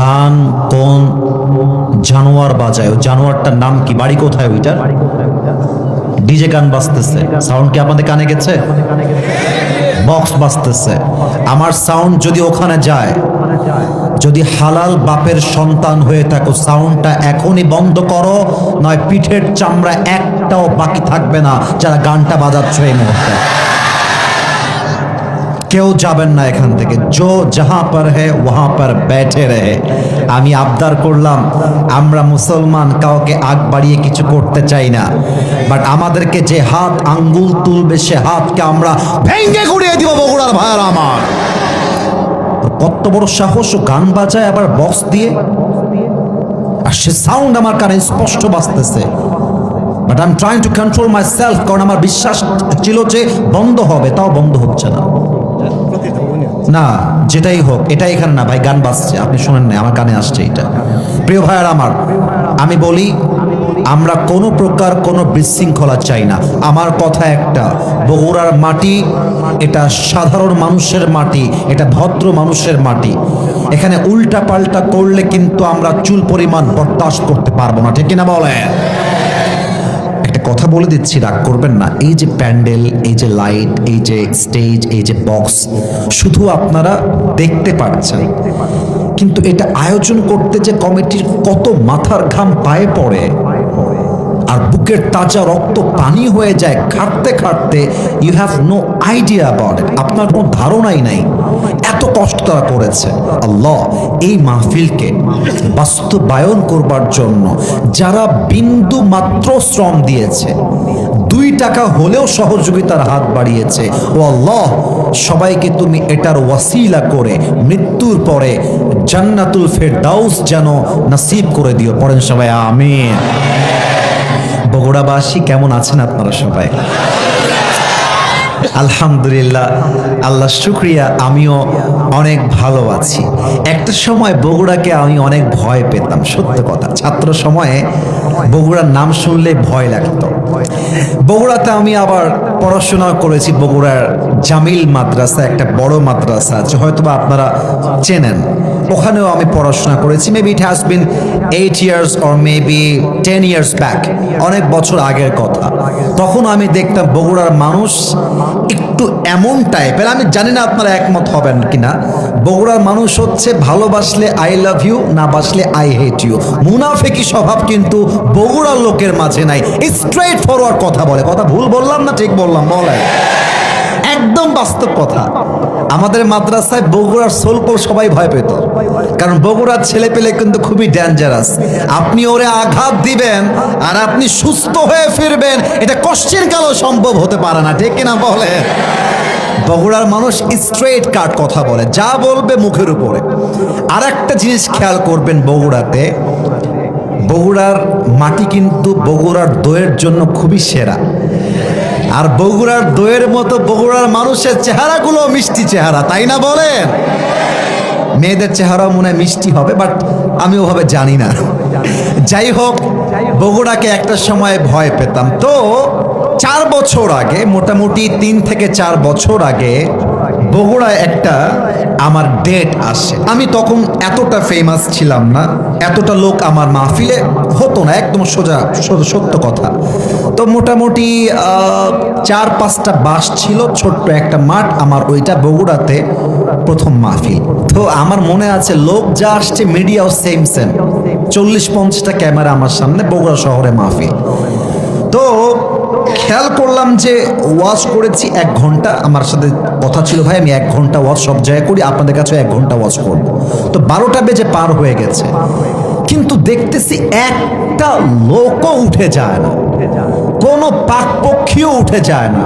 গান কোন জানোয়ার বাজায়। জানোয়ারটার নাম কি? বাড়ি কোথায় ওইটার ডিজে গান বাজতেছে। সাউন্ড কি আপনাদের কানে গেছে? বক্স বাজতেছে। আমার সাউন্ড যদি ওখানে যায়, যদি হালাল বাপের সন্তান হয়ে থাকো, সাউন্ডটা এখনই বন্ধ করো, নয় পিঠের চামড়া একটাও বাকি থাকবে না, যারা গানটা বাজাচ্ছ এই মুহূর্তে। কেউ যাবেন না এখান থেকে। জো যাহা পর হে ওহা পর ব্যাঠে রহে আমি আবদার করলাম, আমরা মুসলমান, কাউকে আগ বাড়িয়ে কিছু করতে চাই না। বাট আমাদেরকে যে হাত, আঙ্গুল তুলবে, সে হাতকে আমরা ভেঙে গুড়িয়ে দিব বগুড়ার ভাইয়ার আমার। কত বড় সাহস, ও গান বাজায় আবার বক্স দিয়ে। আর সে সাউন্ড আমার কানে স্পষ্ট বাজতেছে। But I am trying to control my self কারণ আমার বিশ্বাস ছিল যে বন্ধ হবে, তাও বন্ধ হচ্ছে না। না, যেটাই হোক এটা এখানে না, ভাই, গান বাজছে, আপনি শোনেন না আমার কানে আসছে এটা প্রিয় ভাইয়ার আমার, আমি বলি, আমরা কোনো প্রকার কোনো বিশৃঙ্খলা চাই না। আমার কথা একটা, বগুড়ার মাটি, এটা সাধারণ মানুষের মাটি, এটা ভদ্র মানুষের মাটি। এখানে উল্টা পাল্টা করলে কিন্তু আমরা চুল পরিমাণ বরদাস্ত করতে পারব না, ঠিক কিনা বলে একটা কথা বলে দিচ্ছি, রাগ করবেন না। এই যে প্যান্ডেল, এই যে লাইট, এই যে স্টেজ, এই যে বক্স, শুধু আপনারা দেখতে পাচ্ছেন। কিন্তু এটা আয়োজন করতে যে কমিটির কত মাথার ঘাম পায়ে পড়ে, আর বুকের তাজা রক্ত পানি হয়ে যায়, খাটতে খাটতে you have no idea about আপনার কোনো ধারণাই নাই। এত কষ্ট তারা করেছে। আল্লাহ এই মাহফিলকে বাস্তবায়ন করবার জন্য যারা বিন্দু মাত্র শ্রম দিয়েছে, দুই টাকা হলেও সহযোগিতার হাত বাড়িয়েছে, ও আল্লাহ, সবাইকে তুমি এটার ওয়াসিলা করে মৃত্যুর পরে জান্নাতুল ফেরদাউস যেন নসিব করে দিও। পড়েন সবাই, আমিন। বগুড়াবাসী কেমন আছেন আপনারা সবাই? আলহামদুলিল্লাহ, আল্লাহ শুক্রিয়া, আমিও অনেক ভালো আছি। একটা সময় বগুড়াকে আমি অনেক ভয় পেতাম, সত্য কথা। ছাত্র সময়ে বগুড়ার নাম শুনলে ভয় লাগতো। বগুড়াতে আমি আবার পড়াশোনা করেছি বগুড়ার জামিল মাদ্রাসা, একটা বড় মাদ্রাসা আছে, হয়তোবা আপনারা চেনেন। ওখানেও আমি পড়াশোনা করেছি। Maybe it has been eight years or maybe ten years back অনেক বছর আগের কথা। তখন আমি দেখতাম বগুড়ার মানুষ একটু এমন টাইপের আমি জানি না আপনারা একমত হবেন কিনা। বগুড়ার মানুষ হচ্ছে ভালোবাসলে আই লাভ ইউ না বাসলে আই হেট ইউ মুনাফেকি স্বভাব কিন্তু বগুড়ার লোকের মাঝে নাই। স্ট্রেট ফরওয়ার্ড কথা বলে। কথা ভুল বললাম না, ঠিক বললাম বলে একদম বাস্তব কথা। আমাদের মাদ্রাসায় বগুড়ার সোলপোল সবাই ভয় পেত। কারণ বগুড়ার ছেলে পেলে কিন্তু খুবই ডেঞ্জারাস আপনি ওরে আঘাত দিবেন, আর আপনি সুস্থ হয়ে ফিরবেন, এটা কষ্টের কালও সম্ভব হতে পারে না। ঠিক কিনা বলে বগুড়ার মানুষ স্ট্রেট কাট কথা বলে, যা বলবে মুখের উপরে। আর একটা জিনিস খেয়াল করবেন বগুড়াতে, বগুড়ার মাটি কিন্তু বগুড়ার দইয়ের জন্য খুবই সেরা। আর বগুড়ার দইয়ের মতো বগুড়ার মানুষের চেহারাগুলো মিষ্টি চেহারা, তাই না বলেন? মেয়েদের চেহারাও মনে মিষ্টি হবে বাট আমি ওভাবে জানি না। যাই হোক, বগুড়াকে একটা সময় ভয় পেতাম। তো চার বছর আগে, মোটামুটি তিন থেকে চার বছর আগে, বগুড়ায় একটা আমার ডেট আসে। আমি তখন এতটা ফেমাস ছিলাম না, এতটা লোক আমার মাহফিলে হতো না, একদম সোজা সত্য কথা। তো মোটামুটি চার পাঁচটা বাস ছিল, ছোট্ট একটা মাঠ আমার ওইটা বগুড়াতে প্রথম মাহফিল। তো আমার মনে আছে, লোক যা আসছে মিডিয়াও সেম সেম চল্লিশ পঞ্চাশটা ক্যামেরা আমার সামনে বগুড়া শহরে মাহফিল। তো খেয়াল করলাম যে ওয়াচ করেছি এক ঘণ্টা। আমার সাথে কথা ছিল, ভাই, আমি এক ঘণ্টা ওয়াচ সব জায়গায় করি, আপনাদের কাছে এক ঘণ্টা ওয়াচ করব। তো বারোটা বেজে পার হয়ে গেছে। কিন্তু দেখতেছি একটা লোকও উঠে যায় না। কোনো পাকপক্ষীও উঠে যায় না।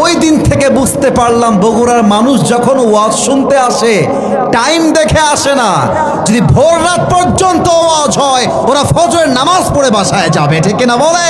ওই দিন থেকে বুঝতে পারলাম, বগুড়ার মানুষ যখন ওয়াজ শুনতে আসে, টাইম দেখে আসে না। যদি ভোর রাত পর্যন্ত ওয়াজ হয়, ওরা ফজরের নামাজ পড়ে বাসায় যাবে, ঠিক না বলে